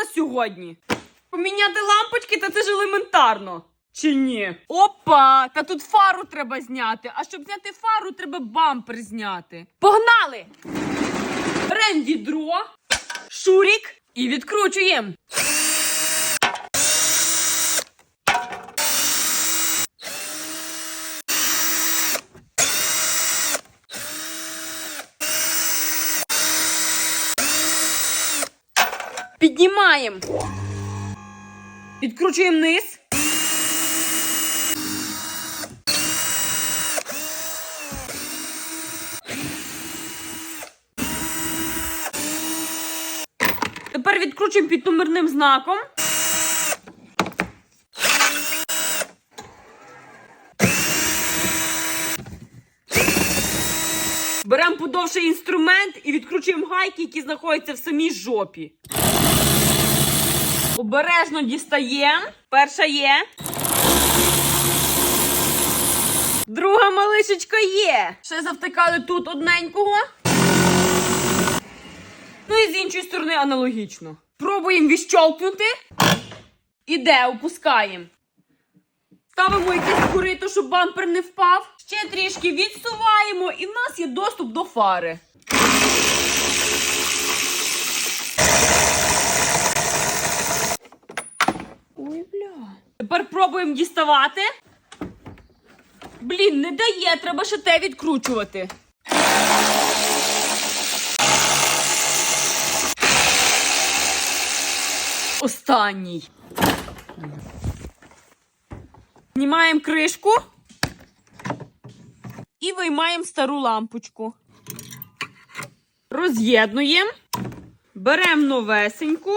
на сьогодні? Поміняти лампочки, та це ж елементарно. Чи ні? Опа! Та тут фару треба зняти. А щоб зняти фару, треба бампер зняти. Погнали! Берем відро, шурік і відкручуємо. Піднімаємо. Відкручуємо низ. Тепер відкручуємо під номерним знаком. Беремо подовший інструмент і відкручуємо гайки, які знаходяться в самій жопі. Обережно дістаємо. Перша є. Друга малишечка є. Ще завтикали тут одненького. Ну і з іншої сторони аналогічно. Пробуємо відщолкнути. Іде, опускаємо. Ставимо якесь курито, щоб бампер не впав. Ще трішки відсуваємо, і в нас є доступ до фари. Тепер пробуємо діставати. Блін, не дає, треба ще те відкручувати. Останній. Знімаємо кришку і виймаємо стару лампочку. Роз'єднуємо. Беремо новесеньку,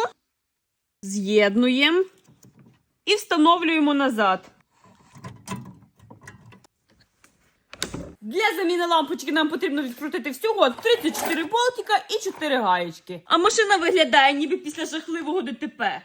з'єднуємо і встановлюємо назад. Для заміни лампочки нам потрібно відкрутити всього 34 болтика і 4 гаєчки. А машина виглядає ніби після жахливого ДТП.